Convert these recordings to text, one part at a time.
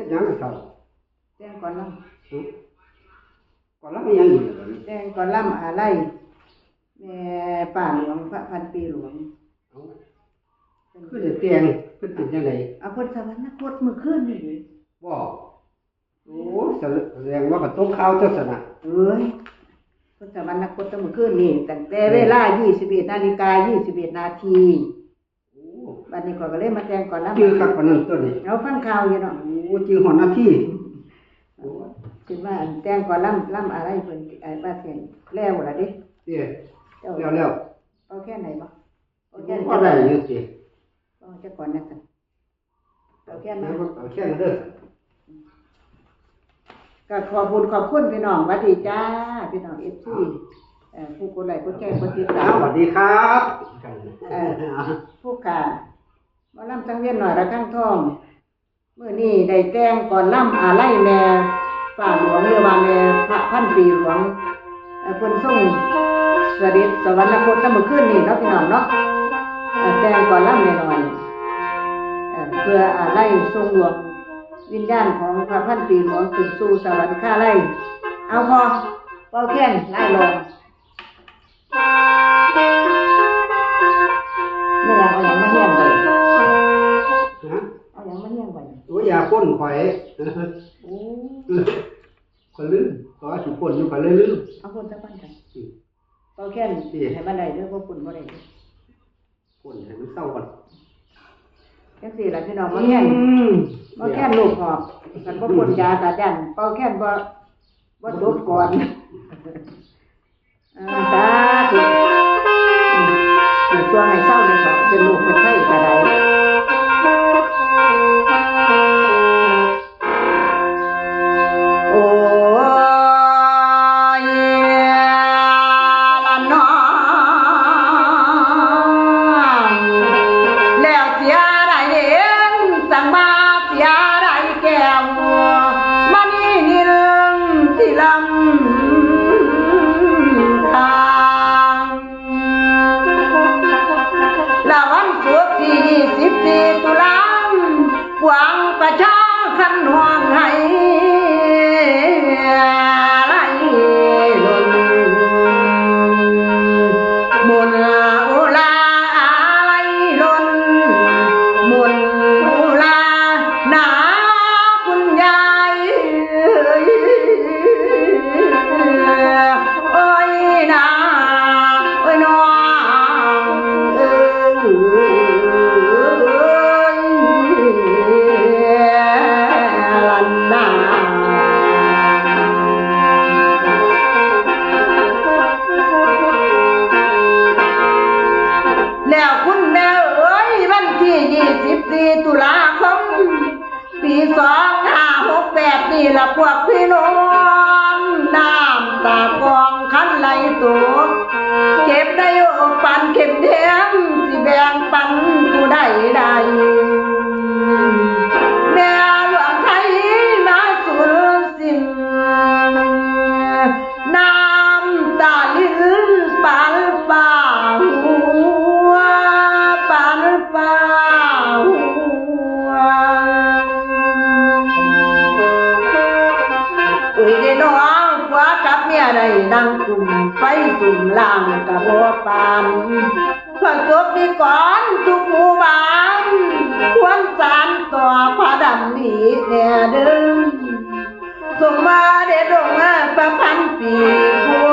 เฮ็ดหยังกับเขาแต่งก่อนล่หึก่อนแล้วมีหยังอยู่ล่ะนี่ำแต่งก่อนล่ำอะไรแม่ป่าหลวงพระพันปีหลวงเอ้าคือได้แต่งคือเป็นจังไดเอาพุทธสวรรคตมื้อคืนนี่ดิบ่โอ้แสดงว่าก็ตกข่าวเจ้าสนะเอ้ยพุทธสวรรคตตั้งมื้อคืนนี่ตั้งแต่เวลา21นาฬิกา21นาทีโอ้บัดนี้ข้อยก็เลยมาแต่งก่อนล่ำชื่อคักปานนั้นตัวนี้ เราฟังข่าวอยู่เนาะ โอ้ชื่อหอนหน้าที่โอ้คิดว่าอันแต่งก่อนล่ำล่ำอะไรเพิ่นไอ้บ้านเพิ่นแล้วล่ะเด้เตี้ยเจ้าแล้วแล้วเอาแค่ไหนบ่เอาๆแค่พอได้อยู่ติเอาจะก่อนนะกันเอาแค่แม่นั้นนเอาแค่นั้นเด้อก็ขอบคุณขอบคุณพี่น้องหวัดดีจ้าพี่น้องเอฟซีเอ่อผู้กดไลค์กดแชร์กดติดตาอ้าวมสวัสดีครับเออผู้ขาหมาล่ำจังเวียนหน่อยระข้างทองเมื่อนี้ได้แจ้งก่อนล่ำอาไล่แม่ฝ่าหลวงเรือว่าแม่พระพันปีหลวงเอ่อเพิ่นส่งสวัสดีสวรรคตตั้งมื้อคืนนี่เนาะพี่น้องเนาะแจ้งก่อนล่ำแน่นอนเอ่อเพื่ออาไล่ทรงหลวงวิญญาณของพระพันปีหลวงขึ้นสู่สวรรคาไล่เอาพอเป่าแค้นไล่ลง ตัวอย่าพ่นข่อยโอ้ข่อยลืมขอสิพ่นอยู่ข่อยเลยลืม เอาคนตะปั้นกันอืมเป่าแค้นดีให้มันได้เด้วยพวกคุณบ่ได้เด้อพ่นให้มันเศร้าก่อนจังซี่ล่ะพี่น้องมาแค้นมบ่แค่นลูกหอบกันบ่พ่นยาตาจันเป่าแค่นบ่บ่จบก่อนอ่าสาธุอืมอืมช่วงให้เศร้าเลยก็เป็นลูกเป็ ประชาคันห่วงให้ 24ตุลาคมปีสองห้าหกแปดนี่ละพวกพี่น้องน้ำตากองคันไหลตกเก็บได้อกปันเข็มแทงสิแบ่งปันผู้ใดใด อุ้ยน้องผัวกับเมียได้นั่งกลุ่มไฟสุ่มล่างกับบัวปานพระจบดีก่อนทุกหมู่บ้านควรสารต่อพระดำนี้แน่เดิมส่งมาเด็ดดงมาประพันปีผู้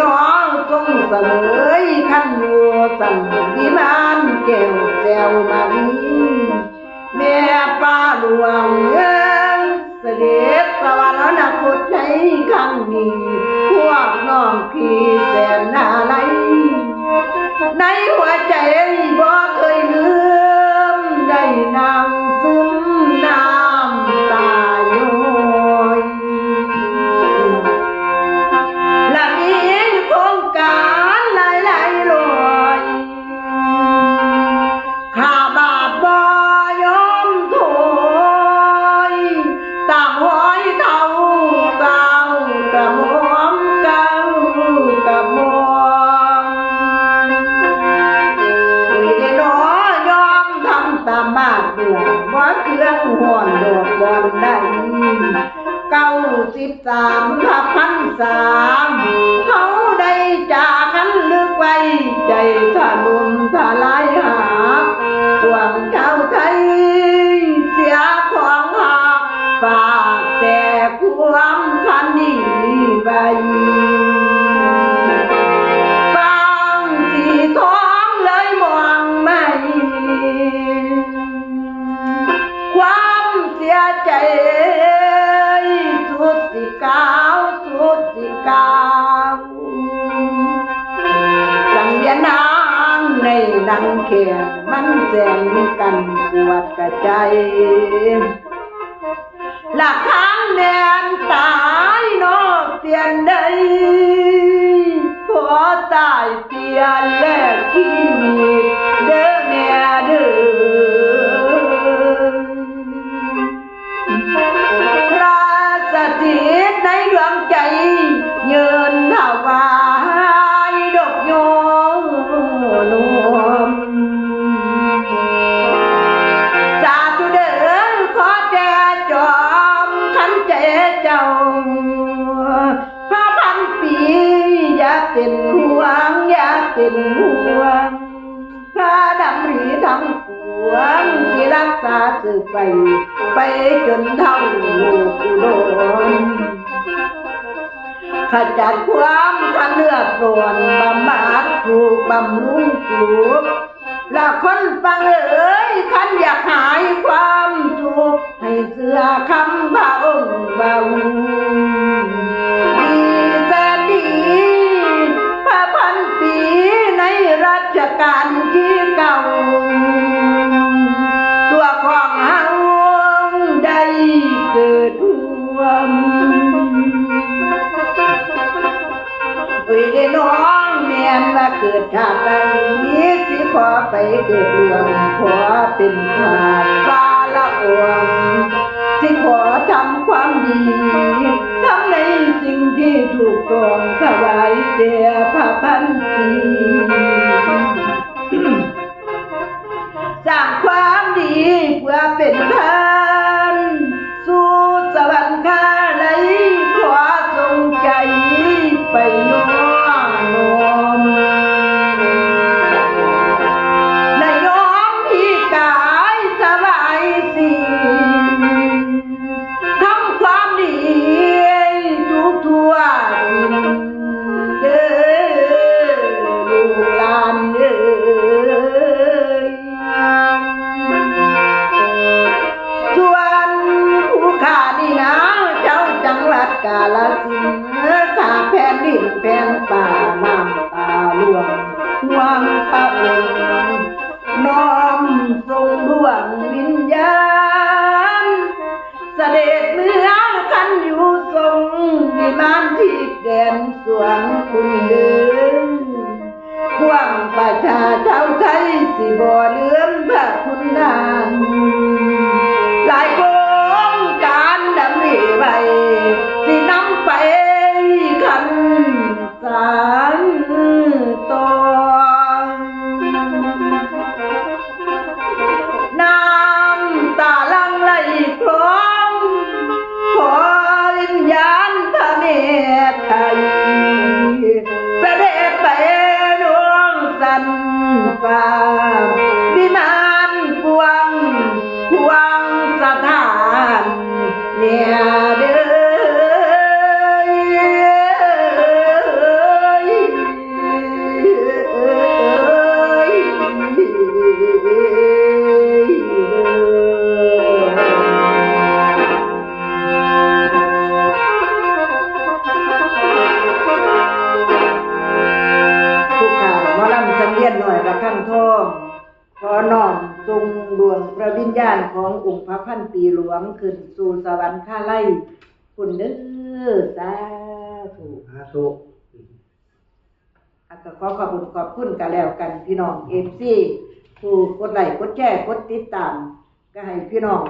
น้องจงเสมยขั้นอยู่สั่งวิมานแก้วแจวมาดีแม่ป้าหลวงเอ้ยเสด็จสวรรคตใจครั้งนี้พวกน้องพี่ เก้าสิบสามพับพันสามเขาได้จากกันลึกไว้ ใจถลุมทลายหา มันแสงกันปวดกระใจหลักทางแดนตายนอกเปลี่ยนได้ขอตายเปลี่ยนแลกที่มีเด้อแม่เด้อพระสถิตในดวงใจ เป็นห่วงอย่าเป็นห่วงพระดำรีทั้งปวงที่รักษาสืบไป ไปจนเท่าลูกอุดมขจัดความขันเลือดปวนบำบัดถูกบำรุงสุขและคนฟังเอ๋ยขันอยากหายความทุกข์ให้เสือคำพระองค์เบา เกิดรวมเอ้ยเด้น้องแม่นว่าเกิดชาติใดสิขอไปเกิดรวมขอเป็นทาสฟ้าละอวงที่ขอทำความดีทำในสิ่งที่ถูกต้องถวายแด่พระพันปีสร้างความดีเพื่อเป็นทาน ลสินข้าแผ่นดินแผ่นป่าน้ำตาหลวงห่วงพระองค์น้อมทรงดวงวิญญาณเสด็จเมืองคันอยู่ทรงวิมานที่แดนสวงคุณเดินพวงประชาชาวไทยสิบ่ลื ขององค์พระพันปีหลวงขึ้นสู่สวรรค์ข้าไล่คุณเด้อสาธุอาสุอะก็ขอขอบคุณขอบคุณกันแล้วกันพี่น้องเอฟซีผู้กดไลค์กดแชร์กดติดตาม ก็ให้พี่น้อง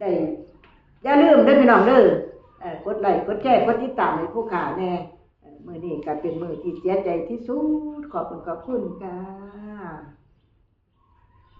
ได้อย่าลืมเด้อพี่น้องเด้อเอ่อกดไลค์กดแชร์กดติดตามให้ผู้ขาแน่เอ่อมื้อนี้ก็เป็นมื้อที่เสียใจที่สุดขอบคุณขอบคุณค่ะ